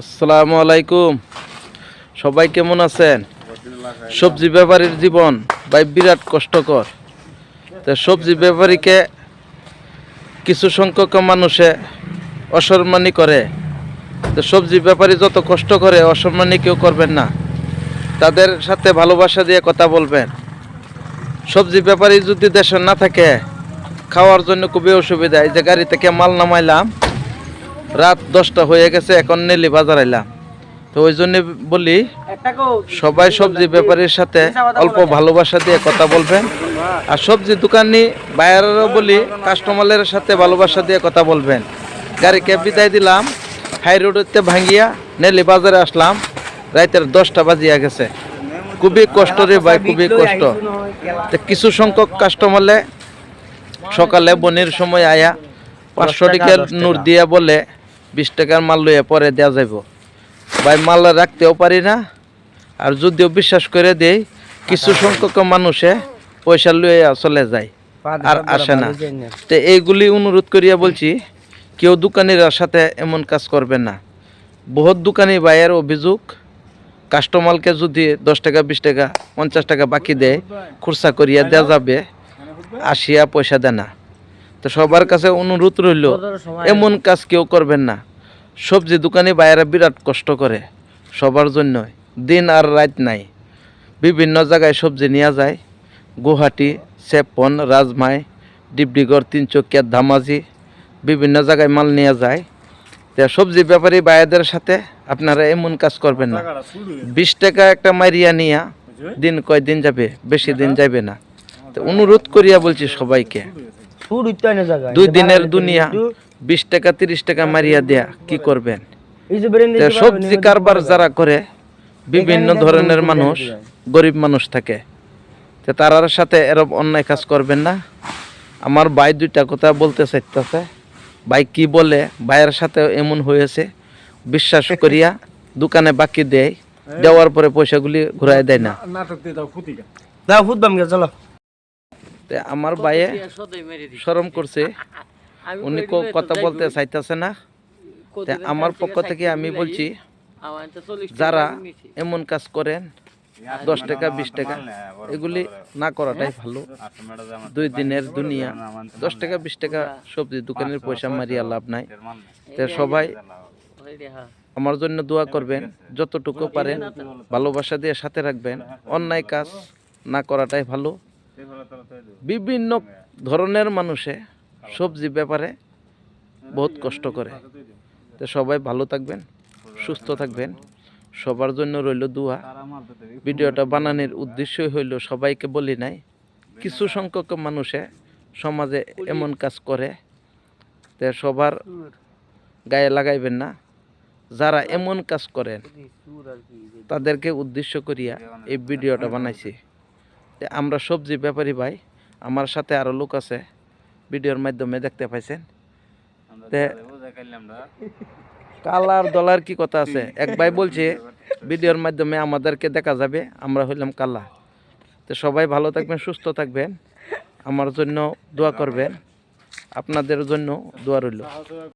আসসালামু আলাইকুম। সবাই কেমন আছেন? সবজি ব্যাপারীর জীবন ভাই বিরাট কষ্টকর। তো সবজি ব্যাপারীকে কিছু সংখ্যক মানুষে অসম্মানী করে। তো সবজি ব্যাপারী যত কষ্ট করে অসম্মানি কেউ করবেন না। তাদের সাথে ভালোবাসা দিয়ে কথা বলবেন। সবজি ব্যাপারী যদি দেশে না থাকে, খাওয়ার জন্য খুবই অসুবিধা। এই যে গাড়ি থেকে মাল নামাইলাম রাত দশটা হয়ে গেছে এখন নেলি বাজার আইলাম। তো ওই জন্য বলি সবাই সবজি ব্যাপারীর সাথে অল্প ভালোবাসা দিয়ে কথা বলবেন। আর সবজি দোকানি বাইরেরও বলি কাস্টমারের সাথে ভালোবাসা দিয়ে কথা বলবেন। গাড়িকে বিদায় দিলাম হাই রোডতে ভাঙ্গিয়া নেলি বাজারে আসলাম। রাতের দশটা বাজিয়া গেছে। খুবই কষ্ট রে ভাই খুবই কষ্ট। তো কিছু সংখ্যক কাস্টমারে সকালে বনির সময় আয়া পাঁচশো টাকা নূর দিয়া বলে বিশ টাকার মাল লইয়া পরে দেওয়া যাইব। ভাই মাল রাখতেও পারি না আর যদিও বিশ্বাস করে দেই কিছু সংখ্যক মানুষে পয়সা লইয়া চলে যায় আর আসে না। তো এইগুলি অনুরোধ করিয়া বলছি কেউ দোকানির সাথে এমন কাজ করবে না। বহুত দোকানি ভাইয়ের অভিযোগ কাস্টমারকে যদি দশ টাকা বিশ টাকা পঞ্চাশ টাকা বাকি দেয় খুরসা করিয়া দেওয়া যাবে আসিয়া পয়সা দেয় না। তো সবার কাছে অনুরোধ রইল এমন কাজ কেউ করবেন না। সবজি দোকানে বাইরে বিরাট কষ্ট করে সবার জন্য। দিন আর রাত নাই। বিভিন্ন জায়গায় সবজি নেওয়া যায়। গুয়াহাটি সেপন রাজমাই ডিব্রিগড় তিনচকিয়া ধামাজি বিভিন্ন জায়গায় মাল নেওয়া যায়। তো সবজি ব্যাপারী বাইরেদের সাথে আপনারা এমন কাজ করবেন না। বিশ টাকা একটা মারিয়া নিয়া দিন কয় দিন যাবে? বেশি দিন যাবে না। তো অনুরোধ করিয়া বলছি সবাইকে। দুই দিনের দুনিয়া বিশ টাকা তিরিশ টাকা মারিয়া দেয়া কি করবেন সবজি কারবার যারা করে বিভিন্ন ধরনের মানুষ গরিব মানুষ থাকে তো তারার সাথে এরকম অন্যায় কাজ করবেন না আমার ভাই দুইটা কথা বলতে চাইতেছে ভাই কি বলে ভাইয়ের সাথে এমন হয়েছে বিশ্বাস করিয়া দোকানে বাকি দেয় দেওয়ার পরে পয়সাগুলি ঘুরাই দেয় না দাও ফুটবাম গে চলো আমার ভাইয়ে শরম করছে। উনি কো- কথা বলতে চাইতেছে না। তা আমার পক্ষ থেকে আমি বলছি যারা এমন কাজ করেন দশ টাকা বিশ টাকা এগুলি না করাটাই ভালো। দুই দিনের দুনিয়া দশ টাকা বিশ টাকা সবজি দোকানের পয়সা মারিয়া লাভ নাই। তো সবাই আমার জন্য দোয়া করবেন যতটুকু পারেন ভালোবাসা দিয়ে সাথে রাখবেন। অন্যায় কাজ না করাটাই ভালো। বিভিন্ন ধরনের মানুষে সবজি ব্যাপারে বহুত কষ্ট করে। তো সবাই ভালো থাকবেন, সুস্থ থাকবেন। সবার জন্য রইল দোয়া। ভিডিওটা বানানোর উদ্দেশ্যই হইল সবাইকে বলি নাই, কিছু সংখ্যক মানুষে সমাজে এমন কাজ করে, তে সবার গায়ে লাগাইবেন না। যারা এমন কাজ করেন, তাদেরকে উদ্দেশ্য করিয়া এই ভিডিওটা বানাইছি। আমরা সবজি ব্যাপারী ভাই আমার সাথে আরও লোক আছে ভিডিওর মাধ্যমে দেখতে পাইছেন। তে কালার দলার কি কথা আছে? এক ভাই বলছে ভিডিওর মাধ্যমে আমাদেরকে দেখা যাবে আমরা হইলাম কালা। তো সবাই ভালো থাকবেন সুস্থ থাকবেন। আমার জন্য দোয়া করবেন। আপনাদের জন্য দোয়া রইল।